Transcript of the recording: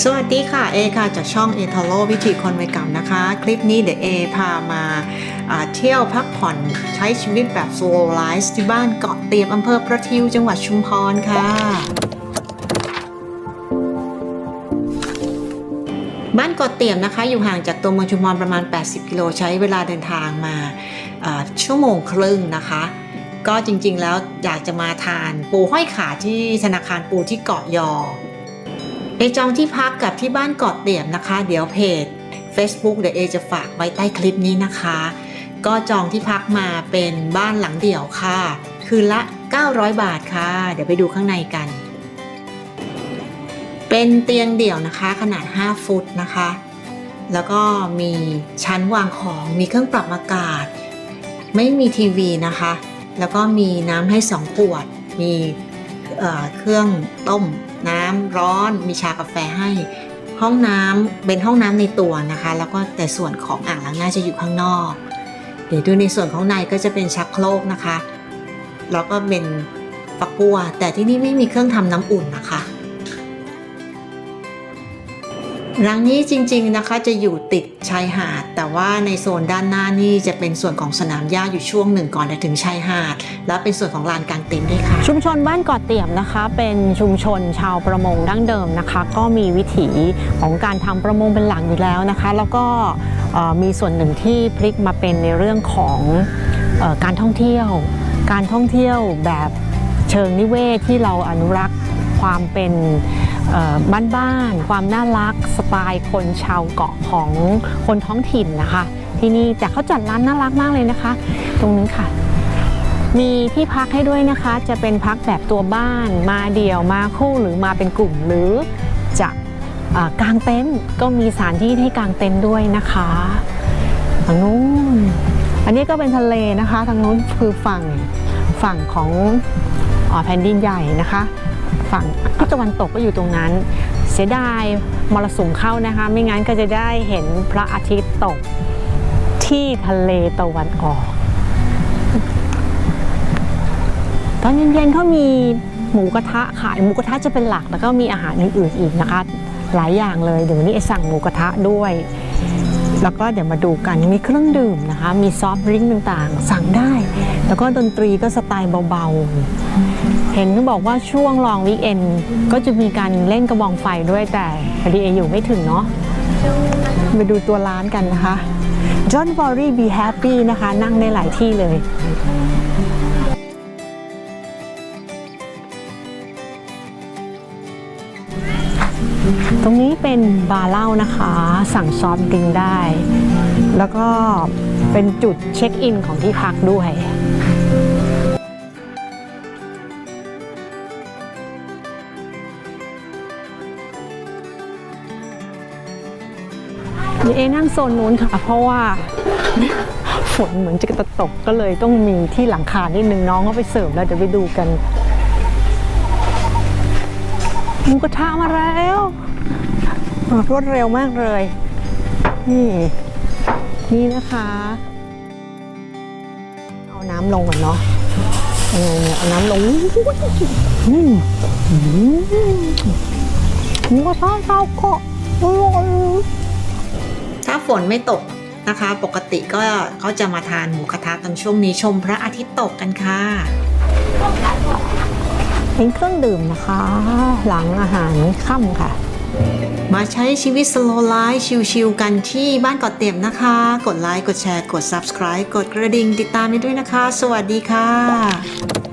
สวัสดีค่ะเอค่ะจากช่องเอทาโลวิธีคนวัยเก่านะคะ คลิปนี้เดี๋ยวเอพามาเที่ยวพักผ่อนใช้ชีวิตแบบ slow life ที่บ้านเกาะเตียบอำเภอประทิวจังหวัดชุมพรค่ะบ้านเกาะเตียมนะคะ อยู่ห่างจากตัวเมืองชุมพรประมาณ 80 กิโลใช้เวลาเดินทางมาชั่วโมงครึ่งนะคะ ก็จริงๆแล้วอยากจะมาทานปูห้อยขาที่ธนาคารปูที่เกาะยอ เอจองที่พักกับที่บ้านเกาะเตี่ยมนะคะ เดี๋ยวเพจ Facebook เดี๋ยวเอจะฝากไว้ใต้คลิปนี้นะคะ ก็จองที่พักมาเป็นบ้านหลังเดี่ยวค่ะ คืนละ 900 บาทค่ะ เดี๋ยวไปดูข้างในกัน เป็นเตียงเดี่ยวนะคะ ขนาด 5 ฟุตนะคะ แล้วก็มีชั้นวางของมีเครื่องปรับอากาศ ไม่มีทีวีนะคะ แล้วก็มีน้ำให้ 2 ขวด มีเครื่องต้ม น้ำร้อนมีชากาแฟให้ ห้องน้ำเป็นห้องน้ำในตัวนะคะ แล้วก็แต่ส่วนของอ่างล้างหน้าจะอยู่ข้างนอก เดี๋ยวดูในส่วนของในก็จะเป็นชักโครกนะคะ แล้วก็เป็นปักปัวแต่ที่นี่ไม่มีเครื่องทำน้ำอุ่นนะคะ รังนี้จริงๆนะคะจะอยู่ติดชายหาด แต่ว่าในโซนด้านหน้านี่จะเป็นส่วนของสนามหญ้าอยู่ช่วงหนึ่งก่อนจะถึงชายหาด แล้วเป็นส่วนของลานกลางเต็นท์ด้วยค่ะ ชุมชนบ้านเกาะเตี่ยมนะคะ เป็นชุมชนชาวประมงดั้งเดิมนะคะ ก็มีวิถีของการทำประมงเป็นหลักอยู่แล้วนะคะ แล้วก็มีส่วนหนึ่งที่พลิกมาเป็นในเรื่องของอการท่องเที่ยว การท่องเที่ยวแบบเชิงนิเวศที่เราอนุรักษ์ ความเป็นบ้านๆ ความน่ารักสไตล์คนชาวเกาะของคนท้องถิ่นนะคะ ที่นี่แต่เขาจัดร้านน่ารักมากเลยนะคะ ตรงนี้ค่ะ มีที่พักให้ด้วยนะคะ จะเป็นพักแบบตัวบ้านมาเดี่ยวมาคู่หรือมาเป็นกลุ่มหรือจะกางเต็นท์ก็มีสถานที่ให้กางเต็นท์ด้วยนะคะทางนู้นอันนี้ก็เป็นทะเลนะคะ ทางนู้นคือฝั่งฝั่งของอแผ่นดินใหญ่นะคะ ฝั่งทิศตะวันตกก็อยู่ตรงนั้น เสียดายมรสุมเข้านะคะ ไม่งั้นก็จะได้เห็นพระอาทิตย์ตกที่ทะเลตะวันออก ตอนเย็นๆเขามีหมูกระทะขายหมูกระทะจะเป็นหลักแล้วก็มีอาหารอื่นๆอีกนะคะ หลายอย่างเลยเดี๋ยววันนี้ไอสั่งหมูกระทะด้วย แล้วก็เดี๋ยวมาดูกันมีเครื่องดื่มนะคะ มีซอฟต์ดริงก์ต่างๆ สั่งได้ แล้วก็ดนตรีก็สไตล์เบาๆ เห็นเขาบอกว่าช่วงลองวีคเอนก็จะมีการเล่นกระบองไฟด้วยแต่พอดีเออยู่ไม่ถึงเนาะไปดูตัวร้านกันนะคะ John w o r r y Be Happy นะคะ นั่งได้หลายที่เลยตรงนี้เป็นบาร์เหล้านะคะ สั่งซอฟต์ดริงได้ แล้วก็เป็นจุดเช็คอินของที่พักด้วย เดี๋ยวเอนั่งโซนนู้นค่ะ เพราะว่าฝนเหมือนจะตกก็เลยต้องมีที่หลังคานิดนึงน้องก็ไปเสิร์ฟแล้วเดี๋ยวไปดูกันหมูกระทะมาแล้วรวดเร็วมากเลย นี่ นี่นะคะ เอาน้ำลงก่อนเนาะเออเนี่ยเอาน้ำลงหมูกระทะชาวเกาะอร่อย ถ้าฝนไม่ตกนะคะ ปกติก็เขาจะมาทานหมูกระทะตอนช่วงนี้ชมพระอาทิตย์ตกกันค่ะ เป็นเครื่องดื่มนะคะ หลังอาหารค่ำค่ะ มาใช้ชีวิต slow life ชิลๆกันที่บ้านเกาะเตียมนะคะ กดไลค์ กดแชร์ กด subscribe กดกระดิ่งติดตามไปด้วยนะคะ สวัสดีค่ะ